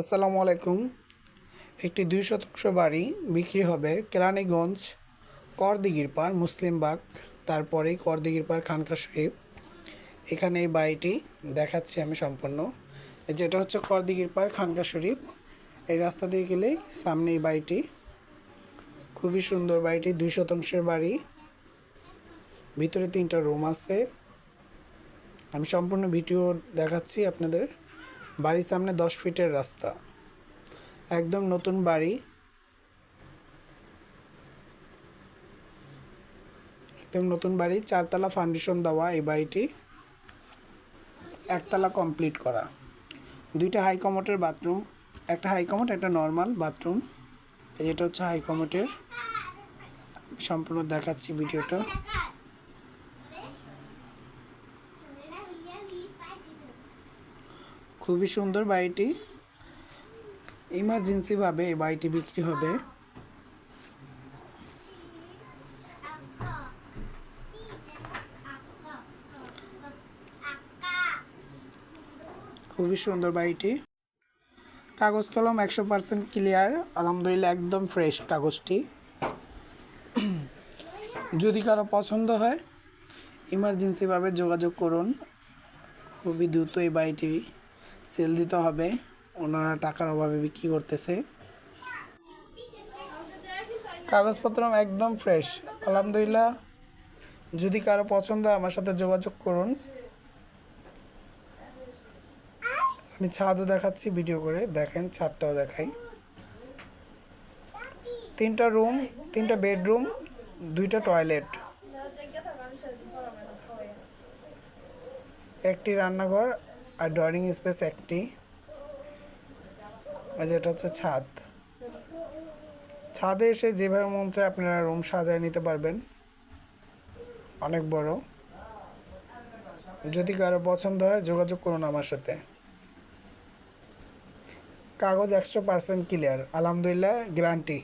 আসসালামু আলাইকুম। একটি দুই শতাংশ বাড়ি বিক্রি হবে কেরানীগঞ্জ করদিঘির পাড় মুসলিমবাগ তারপরেই করদিঘির পাড় খানকা শরীফ। এখানে এই বাড়িটি দেখাচ্ছি আমি সম্পূর্ণ। যেটা হচ্ছে করদিঘির পাড় খানকা শরীফ, এই রাস্তা দিয়ে গেলেই সামনে এই বাড়িটি। খুবই সুন্দর বাড়িটি, দুই শতাংশের বাড়ি। ভিতরে তিনটা রুম আছে। আমি সম্পূর্ণ ভিডিও দেখাচ্ছি আপনাদের। বাড়ির সামনে দশ ফিটের রাস্তা। একদম নতুন বাড়ি। একদম নতুন বাড়ি, চারতলা ফাউন্ডেশন দেওয়া এই বাড়িটি। একতলা কমপ্লিট করা। দুইটা হাই কমোটের বাথরুম একটা হাই কমোট একটা নর্মাল বাথরুম যেটা হচ্ছে হাই কমোটের সম্পূর্ণ দেখাচ্ছি ভিডিওটা। খুবই সুন্দর বাড়িটি। ইমার্জেন্সিভাবে এই বাড়িটি বিক্রি হবে। খুবই সুন্দর বাড়িটি। কাগজ কলম একশো পার্সেন্ট ক্লিয়ার আলহামদুলিল্লাহ একদম ফ্রেশ কাগজটি। যদি কারও পছন্দ হয় ইমার্জেন্সিভাবে যোগাযোগ করুন। খুবই দ্রুত এই বাড়িটি সেল দিতে হবে। ওনারা টাকার অভাবে বিক্রি করতেছে। কাগজপত্র একদম ফ্রেশ আলহামদুলিল্লাহ। যদি কারও পছন্দ আমার সাথে যোগাযোগ করুন। আমি ছাদও দেখাচ্ছি ভিডিও করে। দেখেন, ছাদটাও দেখাই। তিনটা রুম তিনটা বেডরুম দুইটা টয়লেট একটি রান্নাঘর আর ড্রয়িং স্পেস একটি। আর যেটা হচ্ছে ছাদ। ছাদে এসে যেভাবে মন চায় আপনারা রুম সাজায় নিতে পারবেন। অনেক বড়। যদি কারও পছন্দ হয়, যোগাযোগ করুন আমার সাথে। কাগজ একশো পার্সেন্ট ক্লিয়ার আলহামদুলিল্লাহ গ্যারান্টি